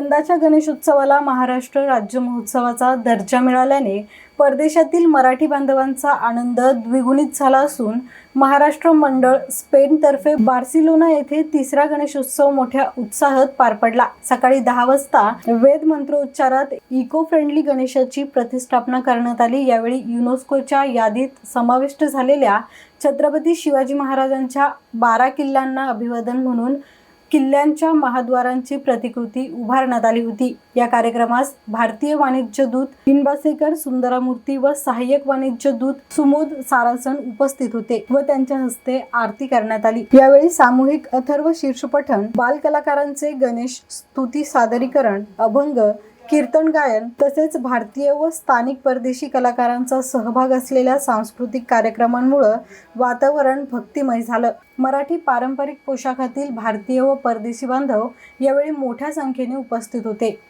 यंदाच्या गणेशोत्सवाला महाराष्ट्र राज्य महोत्सवाचा दर्जा मिळाल्याने परदेशातील मराठी बांधवांचा आनंद द्विगुणित झाला असून महाराष्ट्र मंडळ स्पेनतर्फे बार्सिलोना येथे तिसरा गणेशोत्सव मोठ्या उत्साहात पार पडला. सकाळी दहा वाजता वेद मंत्रोच्चारात इको फ्रेंडली गणेशाची प्रतिष्ठापना करण्यात आली. यावेळी युनेस्कोच्या यादीत समाविष्ट झालेल्या छत्रपती शिवाजी महाराजांच्या बारा किल्ल्यांना अभिवादन म्हणून किल्ल्यांच्या महाद्वारांची प्रतिकृती उभारण्यात आली होती. या कार्यक्रमास भारतीय वाणिज्य दूत बिनबासेकर सुंदरामूर्ती व सहाय्यक वाणिज्य दूत सुमोद सारासन उपस्थित होते व त्यांच्या हस्ते आरती करण्यात आली. यावेळी सामूहिक अथर्व शीर्षपठण बाल कलाकारांचे गणेश स्तुती सादरीकरण अभंग कीर्तन गायन तसेच भारतीय व स्थानिक परदेशी कलाकारांचा सहभाग असलेल्या सांस्कृतिक कार्यक्रमांमुळं वातावरण भक्तिमय झालं. मराठी पारंपरिक पोशाखातील भारतीय व परदेशी बांधव यावेळी मोठ्या संख्येने उपस्थित होते.